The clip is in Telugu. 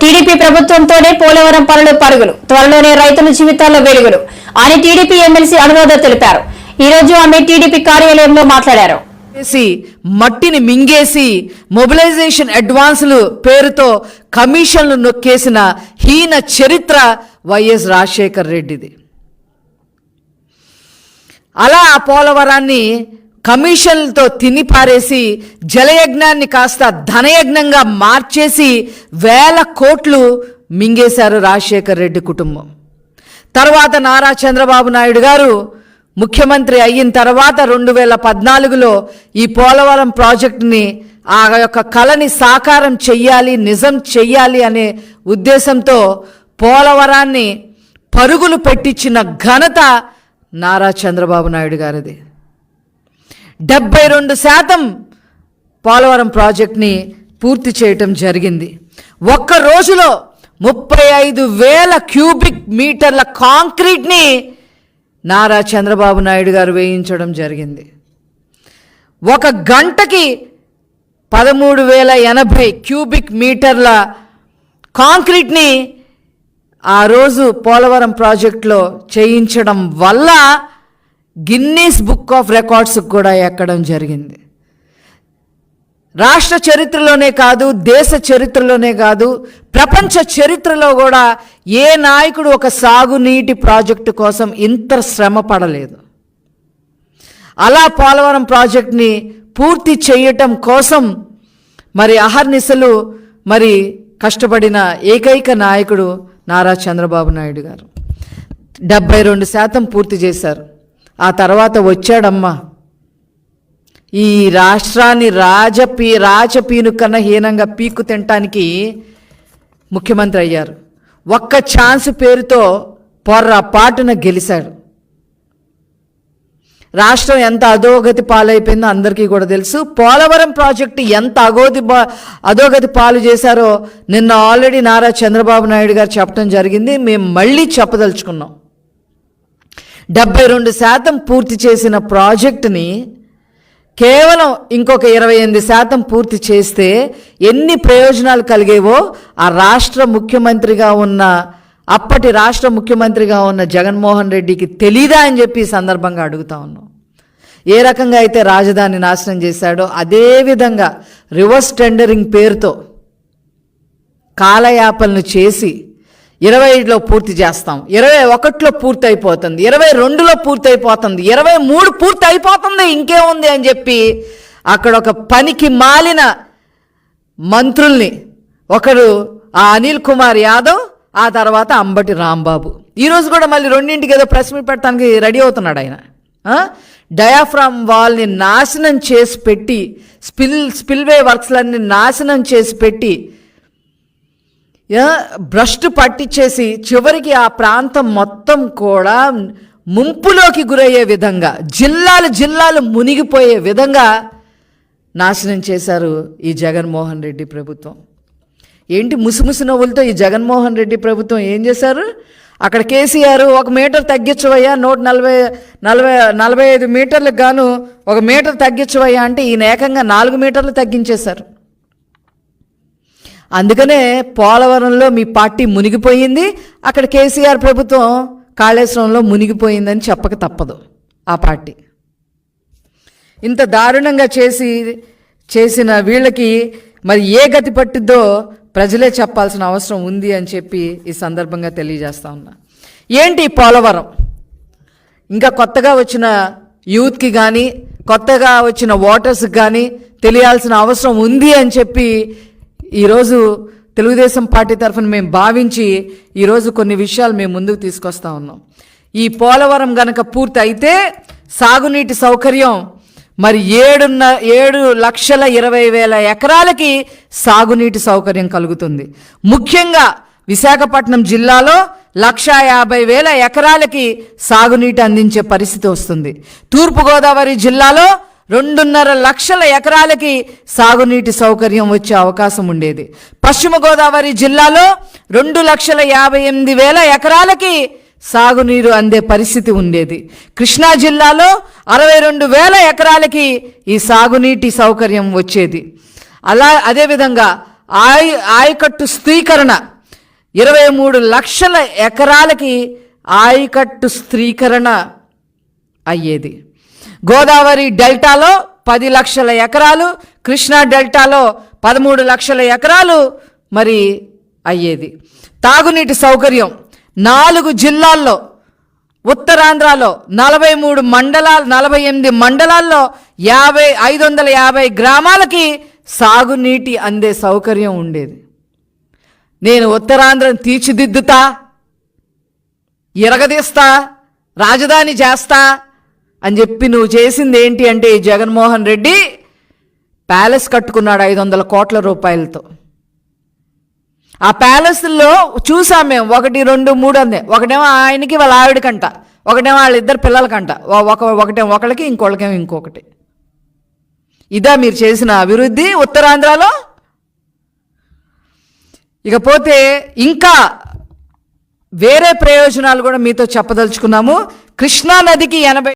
టీడీపీ ప్రభుత్వంతోనే పోలవరం పనులు పరుగులు. త్వరలోనే రైతుల జీవితాల్లో వెలుగులు. అని టీడీపీ ఎమ్మెల్సీ అనురాధ తెలిపారు. ఈ రోజు ఆమె టీడీపీ కార్యాలయంలో మాట్లాడారు. మట్టిని మింగేసి మొబిలైజేషన్ అడ్వాన్సులు పేరుతో కమిషన్లు నొక్కేసిన హీన చరిత్ర వైఎస్ రాజశేఖర్ రెడ్డిది. అలా ఆ పోలవరాన్ని కమిషన్లతో తిని పారేసి జలయజ్ఞాన్ని కాస్త ధనయజ్ఞంగా మార్చేసి వేల కోట్లు మింగేశారు రాజశేఖర్ రెడ్డి కుటుంబం. తర్వాత నారా చంద్రబాబు నాయుడు గారు ముఖ్యమంత్రి అయిన తర్వాత రెండు వేల పద్నాలుగులో ఈ పోలవరం ప్రాజెక్టుని ఆ యొక్క కళని సాకారం చెయ్యాలి నిజం చెయ్యాలి అనే ఉద్దేశంతో పోలవరాన్ని పరుగులు పెట్టించిన ఘనత నారా చంద్రబాబు నాయుడు గారిది. డెబ్బై రెండు శాతం పోలవరం ప్రాజెక్ట్ని పూర్తి చేయటం జరిగింది. ఒక్క రోజులో ముప్పై ఐదు వేల క్యూబిక్ మీటర్ల కాంక్రీట్ని నారా చంద్రబాబు నాయుడు గారు వేయించడం జరిగింది. ఒక గంటకి పదమూడు వేల ఎనభై క్యూబిక్ మీటర్ల కాంక్రీట్ని ఆ రోజు పోలవరం ప్రాజెక్టులో చేయించడం వల్ల గిన్నీస్ బుక్ ఆఫ్ రికార్డ్స్ కూడా ఎక్కడం జరిగింది. రాష్ట్ర చరిత్రలోనే కాదు దేశ చరిత్రలోనే కాదు ప్రపంచ చరిత్రలో కూడా ఏ నాయకుడు ఒక సాగునీటి ప్రాజెక్టు కోసం ఇంత శ్రమ పడలేదు. అలా పోలవరం ప్రాజెక్ట్ని పూర్తి చేయటం కోసం మరి అహర్నిశలు మరి కష్టపడిన ఏకైక నాయకుడు నారా చంద్రబాబు నాయుడు గారు. డెబ్బై రెండు శాతం పూర్తి చేశారు. ఆ తర్వాత వచ్చాడమ్మా. ఈ రాష్ట్రాన్ని రాజపీ రాజపీను కన్నా హీనంగా పీకు తినటానికి ముఖ్యమంత్రి అయ్యారు. ఒక్క ఛాన్స్ పేరుతో పొర్రపాటున గెలిచాడు. రాష్ట్రం ఎంత అధోగతి పాలైపోయిందో అందరికీ కూడా తెలుసు. పోలవరం ప్రాజెక్టు ఎంత అగోది బా అధోగతి పాలు చేశారో నిన్న ఆల్రెడీ నారా చంద్రబాబు నాయుడు గారు చెప్పడం జరిగింది. మేము మళ్ళీ చెప్పదలుచుకున్నాం. డెబ్బై రెండు శాతం పూర్తి చేసిన ప్రాజెక్టుని కేవలం ఇంకొక ఇరవై ఎనిమిది శాతం పూర్తి చేస్తే ఎన్ని ప్రయోజనాలు కలిగేవో ఆ రాష్ట్ర ముఖ్యమంత్రిగా ఉన్న అప్పటి రాష్ట్ర ముఖ్యమంత్రిగా ఉన్న జగన్మోహన్ రెడ్డికి తెలీదా అని చెప్పి సందర్భంగా అడుగుతా ఉన్నాం. ఏ రకంగా అయితే రాజధాని నాశనం చేశాడో అదేవిధంగా రివర్స్ టెండరింగ్ పేరుతో కాలయాపలను చేసి ఇరవైలో పూర్తి చేస్తాం. ఇరవై ఒకటిలో పూర్తి అయిపోతుంది. ఇరవై రెండులో పూర్తి అయిపోతుంది. ఇరవై మూడు పూర్తి అయిపోతుంది. ఇంకేముంది అని చెప్పి అక్కడ ఒక పనికి మాలిన మంత్రుల్ని ఒకడు ఆ అనిల్ కుమార్ యాదవ్ ఆ తర్వాత అంబటి రాంబాబు. ఈరోజు కూడా మళ్ళీ రెండింటికి ఏదో ప్రెస్ మీట్ పెట్టడానికి రెడీ అవుతున్నాడు ఆయన. డయాఫ్రామ్ వాల్ని నాశనం చేసి పెట్టి స్పిల్ స్పిల్వే వర్క్స్లన్నీ నాశనం చేసి పెట్టి భ్రష్టు పట్టించేసి చివరికి ఆ ప్రాంతం మొత్తం కూడా ముంపులోకి గురయ్యే విధంగా జిల్లాలు జిల్లాలు మునిగిపోయే విధంగా నాశనం చేశారు ఈ జగన్మోహన్ రెడ్డి ప్రభుత్వం. ఏంటి ముసిముసి నవ్వులతో ఈ జగన్మోహన్ రెడ్డి ప్రభుత్వం ఏం చేశారు? అక్కడ కేసీఆర్ ఒక మీటర్ తగ్గించవయ్యా నూట నలభై నలభై నలభై ఐదు మీటర్లకు గాను ఒక మీటర్ తగ్గించవయ్యా అంటే ఈయన ఏకంగా నాలుగు మీటర్లు తగ్గించేశారు. అందుకనే పోలవరంలో మీ పార్టీ మునిగిపోయింది. అక్కడ కేసీఆర్ ప్రభుత్వం కాళేశ్వరంలో మునిగిపోయిందని చెప్పక తప్పదు ఆ పార్టీ. ఇంత దారుణంగా చేసి చేసిన వీళ్ళకి మరి ఏ గతి పట్టుద్దో ప్రజలే చెప్పాల్సిన అవసరం ఉంది అని చెప్పి ఈ సందర్భంగా తెలియజేస్తా ఉన్నా. ఏంటి పోలవరం? ఇంకా కొత్తగా వచ్చిన యూత్కి కానీ కొత్తగా వచ్చిన ఓటర్స్కి కానీ తెలియాల్సిన అవసరం ఉంది అని చెప్పి ఈరోజు తెలుగుదేశం పార్టీ తరఫున మేము భావించి ఈరోజు కొన్ని విషయాలు మేము ముందుకు తీసుకొస్తా ఉన్నాం. ఈ పోలవరం గనక పూర్తి అయితే సాగునీటి సౌకర్యం మరి ఏడున్న ఏడు లక్షల ఇరవై వేల ఎకరాలకి సాగునీటి సౌకర్యం కలుగుతుంది. ముఖ్యంగా విశాఖపట్నం జిల్లాలో లక్షా యాభై వేల ఎకరాలకి సాగునీటి అందించే పరిస్థితి వస్తుంది. తూర్పుగోదావరి జిల్లాలో రెండున్నర లక్షల ఎకరాలకి సాగునీటి సౌకర్యం వచ్చే అవకాశం ఉండేది. పశ్చిమ గోదావరి జిల్లాలో రెండు లక్షల యాభై ఎనిమిది వేల ఎకరాలకి సాగునీరు అందే పరిస్థితి ఉండేది. కృష్ణా జిల్లాలో అరవై రెండు వేల ఎకరాలకి ఈ సాగునీటి సౌకర్యం వచ్చేది. అలా అదేవిధంగా ఆయ ఆయకట్టు స్థిరీకరణ ఇరవై మూడు లక్షల ఎకరాలకి ఆయకట్టు స్త్రీకరణ అయ్యేది. గోదావరి డెల్టాలో పది లక్షల ఎకరాలు కృష్ణా డెల్టాలో పదమూడు లక్షల ఎకరాలు మరి అయ్యేది. తాగునీటి సౌకర్యం నాలుగు జిల్లాల్లో ఉత్తరాంధ్రలో నలభై మూడు మండలాలు నలభై ఎనిమిది మండలాల్లో యాభై ఐదు వందల యాభై గ్రామాలకి సాగునీటి అందే సౌకర్యం ఉండేది. నేను ఉత్తరాంధ్రను తీర్చిదిద్దుతా ఇరగదీస్తా రాజధాని చేస్తా అని చెప్పి నువ్వు చేసింది ఏంటి అంటే ఈ జగన్మోహన్ రెడ్డి ప్యాలెస్ కట్టుకున్నాడు ఐదు వందల కోట్ల రూపాయలతో. ఆ ప్యాలెస్లో చూసాం మేము ఒకటి రెండు మూడు అందే. ఒకటేమో ఆయనకి వాళ్ళ ఆవిడకంట ఒకటేమో వాళ్ళిద్దరు పిల్లలకంట. ఒక ఒకటేమో ఒకళ్ళకి ఇంకొకరికేమో ఇంకొకటి. ఇదా మీరు చేసిన అభివృద్ధి ఉత్తరాంధ్రలో? ఇకపోతే ఇంకా వేరే ప్రయోజనాలు కూడా మీతో చెప్పదలుచుకున్నాము. కృష్ణా నదికి ఎనభై